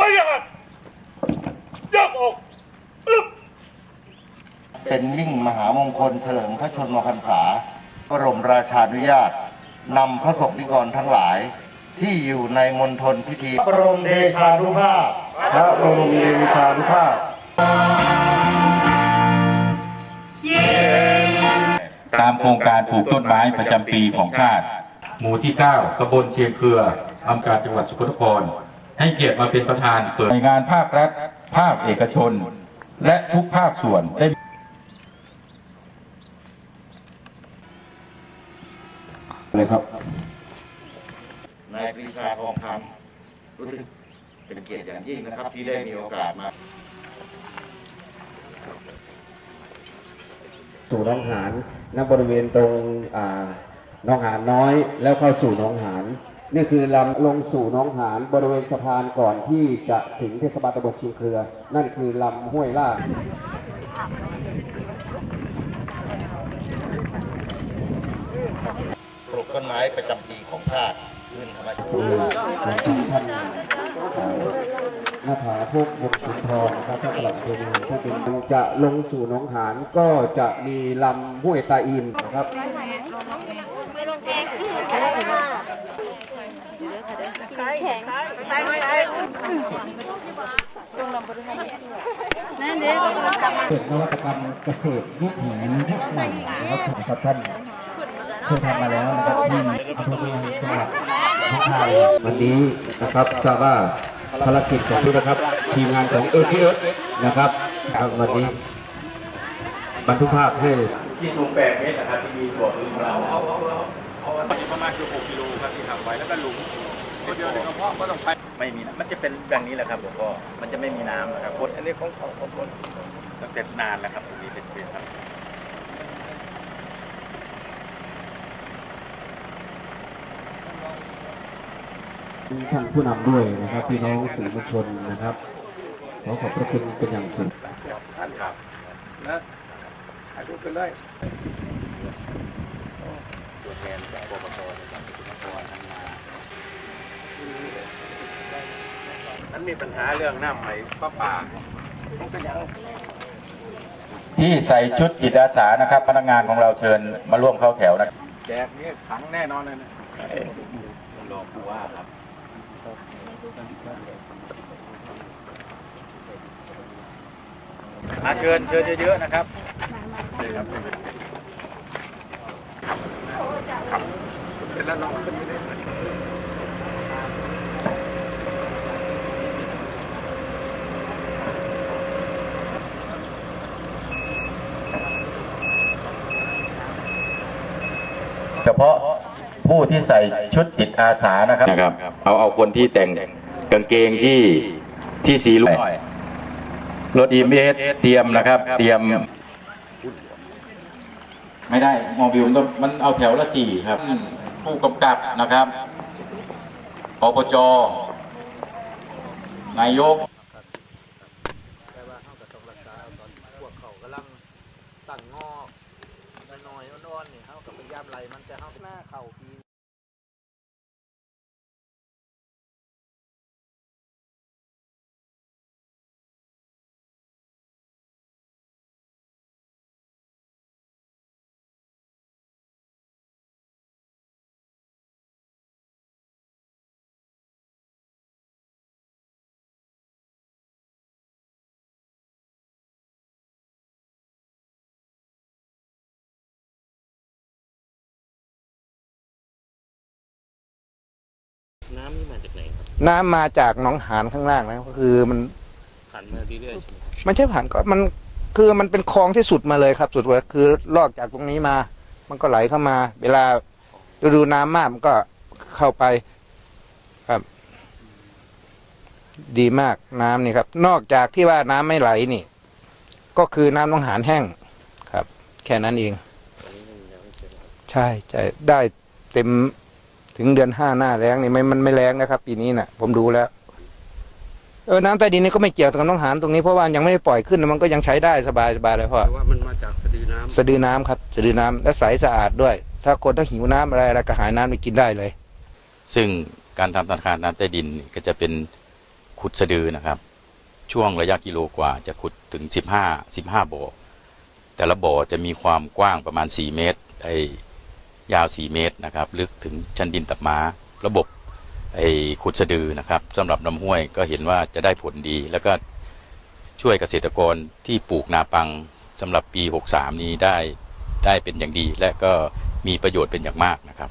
ไว้อย่างนั้นยกออกอึ๊บเป็นมิ่งมหามงคลเฉลิมพระชนมพรรษาบรมราชานุญาตนำพระสงฆ์นิกรทั้งหลาย ที่อยู่ในมณฑลพิธีบรมเดชานุภาพพระบรมเดชานุภาพตามโครงการปลูกต้นไม้ประจำปีของชาติ หมู่ที่ 9ตำบลเชียงเครืออำเภอจังหวัดสกลนคร ให้เกียรติมาเป็นประธานเปิดในงานภาครัฐ ภาคเอกชน และทุกภาคส่วนได้เลยครับ นายปรีชาทองคำรู้สึกเป็นเกียรติอย่างยิ่งนะครับ ที่ได้มีโอกาสมาสู่หน้องหานณบริเวณตรงอ่าหน้องหานน้อย แล้วเข้าสู่หน้องหาน นี่คือลำลงสู่น้องหานบริเวณสะพานก่อนที่จะถึงเทศบาลตำบลชิงเครือ นั่นคือลำห้วยล่าปลูกต้นไม้ประจำปีของชาติขึ้นธรรมชาติท่านหน้าผาพวกบกขุนทองนะครับท่านประหลัดอำเภอเมืองถ้าเป็นจะลงสู่น้องหานก็จะมีลำห้วยตาอินนะครับ ไม่ลงแกงแข็งไปไปไปนั่น เด็กกำลังทำเป็นนวัตกรรมเกษตรยุคหินยุคใหม่นะครับท่านเคยทำมาแล้วนะครับที่อำเภอเมืองจังหวัดหนองคายวันนี้นะครับทราบว่าภารกิจของทุกนะครับ ทีมงานของเอเอนะครับครับวันนี้บันทึกภาพให้ที่สูง8เมตรนะครับที่มีตัวพื้นเราเอาเอาเอาเอาประมาณคือ6กิโลครับที่ทำไว้แล้วก็หลุมคนเดียวในกระเพาะก็ต้องไป ไม่มีนะมันจะเป็นแบบนี้แหละครับหลวงพ่อมันจะไม่มีน้ำนะครับคนอันนี้ของเขาของคนตั้งแต่นานแล้วครับตรงนี้เป็นเป็นครับท่านผู้นำด้วยนะครับพี่น้องสื่อมวลชนนะครับขอขอบพระคุณเป็นอย่างสูงตัวแทนจากปปสจากสุนทรทำงาน นั้นมีปัญหาเรื่องน้ำไหลป้าป่าที่ใส่ชุดจิตอาสานะครับ พนักงานของเราเชิญมาร่วมเข้าแถวนะครับแจกนี่ขังแน่นอนเลยนะรอผู้ว่าครับมาเชิญเชิญเยอะๆนะครับเฉพาะผู้ที่ใส่ชุดจิตอาสานะครับนะครับ เอาเอาคนที่แต่งกางเกงที่ที่สีลุรถอีเมสเตรียมนะครับ เตรียม ไม่ได้มอบิลมันต้องมันเอาแถวละสี่ครับ ผู้กำกับนะครับอบจนายกตั้งงอก น้อยๆอ่อนๆนี่เขากับพยายามไหลมันจะเข้าหน้าเข่าปีำนี่มาจากไหนครับน้ำมาจากหนองหานข้างล่างนะก็คือมันผ่านมาเรื่อยๆใช่ไหมครับมันใช่ผ่านก็มันคือมันเป็นคลองที่สุดมาเลยครับ สุดว่าคือลอกจากตรงนี้มา มันก็ไหลเข้ามา เวลาฤดูน้ำมากมันก็เข้าไปครับ ดีมากน้ำนี่ครับ นอกจากที่ว่าน้ำไม่ไหลนี่ ก็คือน้ำหนองหานแห้งครับ แค่นั้นเองใช่ใช่ได้เต็ม ถึงเดือนห้าหน้าแรงนี่ไม่มันไม่แรงนะครับ ปีนี้น่ะ ผมดูแล้ว เออน้ำใต้ดินนี่ก็ไม่เกี่ยวกับน้องหานตรงนี้เพราะว่ายังไม่ได้ปล่อยขึ้นมันก็ยังใช้ได้สบายสบายเลยพ่อแต่ว่ามันมาจากสะดือน้ำสะดือน้ำครับสะดือน้ำและใสสะอาดด้วย ถ้าคนถ้าหิวน้ำอะไรอะไรก็หายน้ำไปกินได้เลย ซึ่งการทำธนาคารน้ำใต้ดินนี่ก็จะเป็นขุดสะดือนะครับ ช่วงระยะกิโลกว่าจะขุดถึง 15 15บ่อแต่ละบ่อจะมีความกว้างประมาณ 4 เมตรไอ้ ยาว 4 เมตรนะครับ ลึกถึงชั้นดินตับม้า ระบบไอ้ขุดสะดือนะครับสำหรับลำห้วยก็เห็นว่าจะได้ผลดี แล้วก็ช่วยเกษตรกรที่ปลูกนาปังสำหรับปี 63 นี้ได้ได้เป็นอย่างดี และก็มีประโยชน์เป็นอย่างมากนะครับ